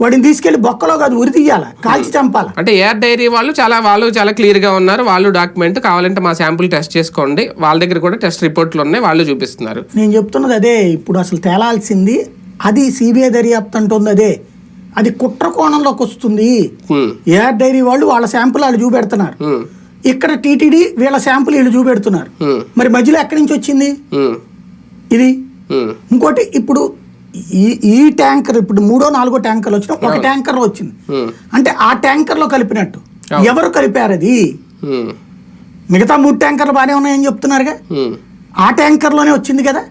వాడిని తీసుకెళ్ళి బొక్కలో కాదు ఉరి తీయాల కాల్చి చంపాల. అంటే ఎయిర్ డైరీ వాళ్ళు చాలా వాళ్ళు చాలా క్లియర్గా ఉన్నారు. వాళ్ళు డాక్యుమెంట్ కావాలంటే మా శాంపుల్ టెస్ట్ చేసుకోండి. వాళ్ళ దగ్గర కూడా టెస్ట్ రిపోర్ట్లు ఉన్నాయి. వాళ్ళు చూపిస్తున్నారు. నేను చెప్తున్నది అదే ఇప్పుడు అసలు తేలాల్సింది అది సిబిఐ దర్యాప్తు అంటుంది అదే. అది కుట్ర కోణంలోకి వస్తుంది. ఏఆర్ డైరీ వాళ్ళు వాళ్ళ శాంపుల్ వాళ్ళు చూపెడుతున్నారు. ఇక్కడ టీటీడీ వీళ్ళ శాంపుల్ వీళ్ళు చూపెడుతున్నారు. మరి మధ్యలో ఎక్కడి నుంచి వచ్చింది? ఇది? ఇంకోటి ఇప్పుడు ఈ ఈ ట్యాంకర్ ఇప్పుడు మూడో నాలుగో ట్యాంకర్లు వచ్చిన ఒక ట్యాంకర్ వచ్చింది. అంటే ఆ ట్యాంకర్లో కలిపినట్టు ఎవరు కలిపారు అది? మిగతా మూడు ట్యాంకర్లు బాగానే ఉన్నాయని చెప్తున్నారుగా. ఆ ట్యాంకర్లోనే వచ్చింది కదా?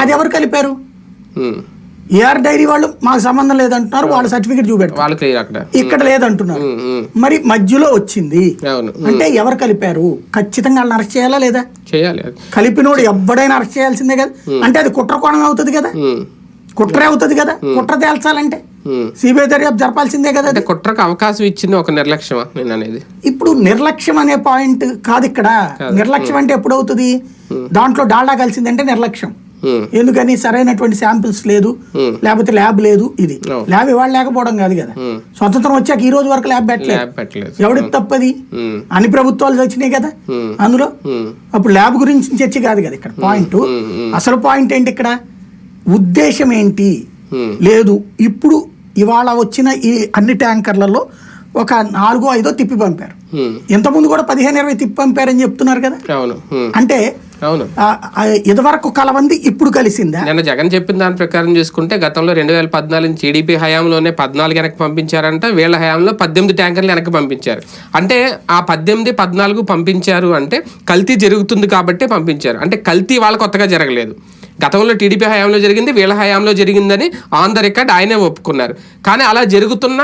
అది ఎవరు కలిపారు. ఏఆర్ డైరీ వాళ్ళు మాకు సంబంధం లేదంటున్నారు వాళ్ళ సర్టిఫికేట్ అక్కడ. ఇక్కడ లేదంటున్నారు. మరి మధ్యలో వచ్చింది. అంటే ఎవరు కలిపారు? ఖచ్చితంగా వాళ్ళని అరెస్ట్ చేయాలా లేదా? చేయాలి. కలిపినోడు ఎవడైనా అరెస్ట్ చేయాల్సిందే కదా. అంటే అది కుట్ర కోణం అవుతుంది కదా. కుట్రే అవుతుంది కదా? కుట్ర తేల్చాలంటే. సిబిఐ దర్యాప్తు జరపాల్సిందే కదా కుట్రకు అవకాశం ఇచ్చింది ఒక నిర్లక్ష్యమా నేను అనేది? ఇప్పుడు నిర్లక్ష్యం అనే పాయింట్ కాదు ఇక్కడ. నిర్లక్ష్యం అంటే ఎప్పుడు అవుతుంది దాంట్లో డాల్డా కలిసిందంటే నిర్లక్ష్యం. ఎందుకని సరైనటువంటి శాంపిల్స్ లేదు. లేకపోతే ల్యాబ్ లేదు ఇది. ల్యాబ్ ఇవాళ లేకపోవడం కాదు కదా. స్వతంత్రం వచ్చాక ఈ రోజు వరకు ల్యాబ్ పెట్టలేదు. ఎవడికి తప్పది? అన్ని ప్రభుత్వాలు వచ్చినాయి కదా. అందులో? అప్పుడు ల్యాబ్ గురించి చర్చ కాదు కదా ఇక్కడ. పాయింట్. అసలు పాయింట్ ఏంటి ఇక్కడ? ఉద్దేశం ఏంటి లేదు. ఇప్పుడు ఇవాళ వచ్చిన ఈ అన్ని ట్యాంకర్లలో ఒక నాలుగో ఐదో తిప్పి పంపారు. ఇంతకుముందు కూడా పదిహేను ఇరవై తిప్పి పంపారని చెప్తున్నారు కదా? అంటే అవును. ఇదివరకు కలవంది ఇప్పుడు కలిసిందా? నిన్న జగన్ చెప్పిన దాని ప్రకారం చూసుకుంటే గతంలో రెండు వేల పద్నాలుగు టీడీపీ హయాంలోనే పద్నాలుగు వెనక్కి పంపించారంట వీళ్ళ హయాంలో పద్దెనిమిది ట్యాంకర్లు వెనక్కి పంపించారు. అంటే ఆ పద్దెనిమిది పద్నాలుగు పంపించారు అంటే కల్తీ జరుగుతుంది కాబట్టి పంపించారు. అంటే కల్తీ వాళ్ళ కొత్తగా జరగలేదు. గతంలో టీడీపీ హయాంలో జరిగింది వీళ్ళ హయాంలో జరిగిందని ఆన్ ద రికార్డ్ ఆయనే ఒప్పుకున్నారు. కానీ అలా జరుగుతున్న